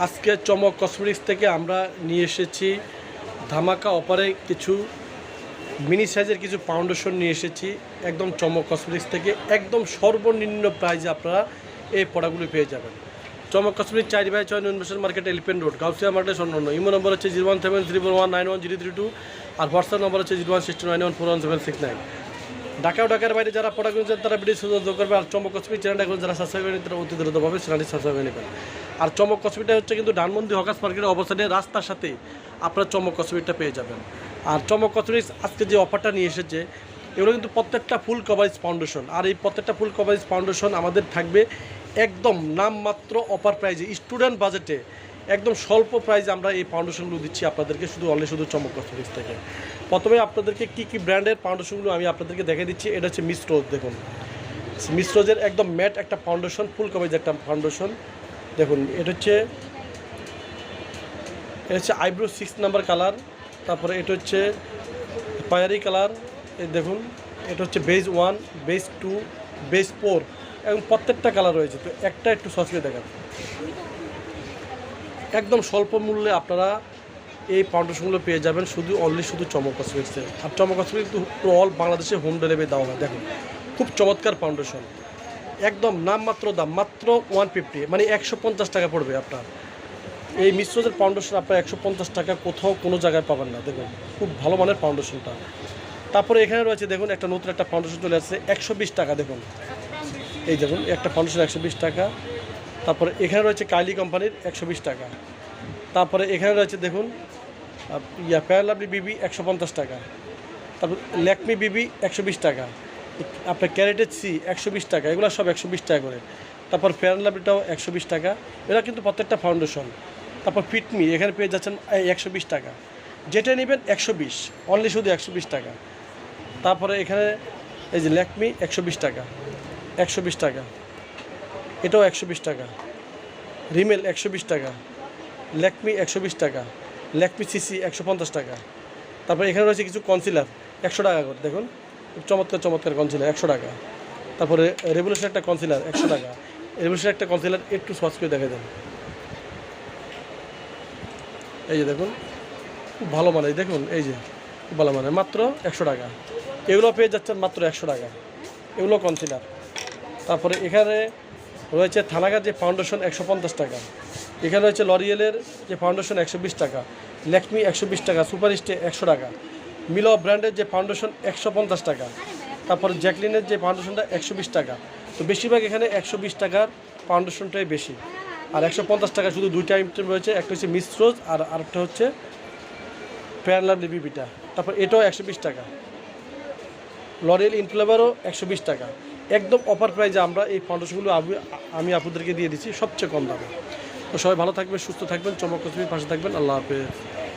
আজকে চমক কসমেটিক্স থেকে আমরা নিয়ে এসেছি। ধামাকা অপারে কিছু মিনি সাইজের কিছু ফাউন্ডেশন নিয়ে এসেছি। একদম চমক কসমেটিক্স থেকে একদম সর্বনিম্ন প্রাইজে আপনারা এই প্রোডাক্টগুলি পেয়ে যাবেন। চমক কসমেটিক চারি বাই ছয় invasion market Elephant Road Gausia market অন্য ইমো নম্বর হচ্ছে zero one seven three four one nine one zero three two আর হোয়াটসঅ্যাপ নম্বর হচ্ছে zero one sixty nine one four one seven six nine Dhaka ঢাকার বাইরে যারা product তারা video সুযোগ করবে আর চমক কসমিক চ্যানেলটা যারা সাবস্ক্রাইব করেন তারা অতি দ্রুতভাবে চ্যানেলটি সাবস্ক্রাইব করে নেবেন। আর চমক কসমিকটা হচ্ছে কিন্তু ডানমন্দি হকাস মার্কেটের অবস্থানে রাস্তার সাথে আপনারা চমক কসমিকটা পেয়ে যাবেন। আর চমক কসমিক্স আজকে যে অফারটা নিয়ে এসেছে, এগুলো কিন্তু প্রত্যেকটা ফুল কভারেজ ফাউন্ডেশন আর এই প্রত্যেকটা ফুল কভারেজ ফাউন্ডেশন আমাদের থাকবে একদম নামমাত্র অফার প্রাইজে স্টুডেন্ট বাজেটে একদম স্বল্প প্রাইজে আমরা এই ফাউন্ডেশনগুলো দিচ্ছি আপনাদেরকে শুধু অনলি শুধু চমক কসমেটিক্স থেকে। প্রথমে আপনাদেরকে কী কী ব্র্যান্ডের ফাউন্ডেশনগুলো আমি আপনাদেরকে দেখে দিচ্ছি। এটা হচ্ছে মিস্ট্রোজ দেখুন। মিস্ট্রোজের একদম ম্যাট একটা ফাউন্ডেশন ফুল কভারেজ একটা ফাউন্ডেশন দেখুন, এটা হচ্ছে এটা হচ্ছে আইব্রো সিক্স নাম্বার কালার, তারপরে এটা হচ্ছে পায়ারি কালার দেখুন, এটা হচ্ছে beige one, beige two, beige four, এবং প্রত্যেকটা কালার রয়েছে, তো একটা একটু সসকে দেখান। একদম স্বল্প মূল্যে আপনারা এই ফাউন্ডেশনগুলো পেয়ে যাবেন, শুধু অনলি শুধু চমক কসমেটিক্সে আর চমক কসমেটিক্স কিন্তু অল বাংলাদেশে হোম ডেলিভারি দেওয়া হয়, দেখুন, খুব চমৎকার ফাউন্ডেশন একদম নামমাত্র দাম, মাত্র ওয়ান ফিফটি মানে একশো পঞ্চাশ টাকা পড়বে আপনার। এই মিশ্রদের ফাউন্ডেশন আপনার একশো পঞ্চাশ টাকা কোথাও কোনো জায়গায় পাবেন না, দেখুন। খুব ভালো মানের ফাউন্ডেশনটা তারপরে এখানে রয়েছে, দেখুন, একটা নতুন একটা ফাউন্ডেশন চলে আসছে, একশো বিশ টাকা, দেখুন। এই দেখুন, একটা ফাউন্ডেশন একশো বিশ টাকা। তারপরে এখানে রয়েছে কাইলি কোম্পানির একশো বিশ টাকা। তারপরে এখানে রয়েছে, দেখুন ইয়া ফেয়ার লাভলি বিবি একশো পঞ্চাশ টাকা। তারপর ল্যাকমি বিবি একশো বিশ টাকা। আপনার ক্যারেটের সি একশো বিশ টাকা এগুলো সব একশো বিশ টাকা করে তারপর ফেয়ার লাভলিটাও একশো বিশ টাকা এরা কিন্তু প্রত্যেকটা ফাউন্ডেশন তারপর ফিটমি এখানে পেয়ে যাচ্ছেন একশো বিশ টাকা যেটা নেবেন একশো বিশ অনলি শুধু একশো বিশ টাকা তারপরে এখানে এই যে ল্যাকমি একশো বিশ টাকা একশো বিশ টাকা এটাও একশো বিশ টাকা রিমেল একশো বিশ টাকা ল্যাকমি একশো বিশ টাকা ল্যাকমি সিসি একশো পঞ্চাশ টাকা তারপরে এখানে রয়েছে কিছু কনসিলার একশো টাকা করে দেখুন চমৎকার চমৎকার কনসিলার একশো টাকা। তারপরে রেভলিউশন একটা কনসিলার একশো টাকা। রেভলিউশন একটা কনসিলার একটু সহজ করে দেখে দেন। এই যে দেখুন, খুব ভালো মানে দেখুন, এই যে, খুব ভালো মানে মাত্র একশো টাকা। এগুলো পেয়ে যাচ্ছেন মাত্র একশো টাকা। এগুলো কনসিলার তারপরে এখানে রয়েছে থানাগার যে ফাউন্ডেশন একশো পঞ্চাশ টাকা। এখানে রয়েছে লরিয়েলের যে ফাউন্ডেশন একশো বিশ টাকা। ল্যাকমি একশো বিশ টাকা সুপার স্টে একশো টাকা। মিলো ব্র্যান্ডের যে ফাউন্ডেশন একশো পঞ্চাশ টাকা, তারপরে জ্যাকলিনের যে ফাউন্ডেশনটা একশো বিশ টাকা। তো বেশিরভাগ এখানে একশো বিশ টাকার ফাউন্ডেশনটাই বেশি। আর একশো পঞ্চাশ টাকা শুধু দুইটা আইটেম রয়েছে, একটা হচ্ছে মিশ্রোজ আর আরেকটা হচ্ছে ফেয়ার লাভলি বিবিটা তারপর এটাও একশো বিশ টাকা। লরিয়েল ইনফ্লেভারও একশো বিশ টাকা। একদম অফার প্রাইজে আমরা এই ফাউন্ডেশনগুলো আমি আপনাদেরকে দিয়ে দিচ্ছি সবচেয়ে কম দামে। তো সবাই ভালো থাকবেন, সুস্থ থাকবেন, চমক পাশে থাকবেন। আল্লাহ হাফেজ।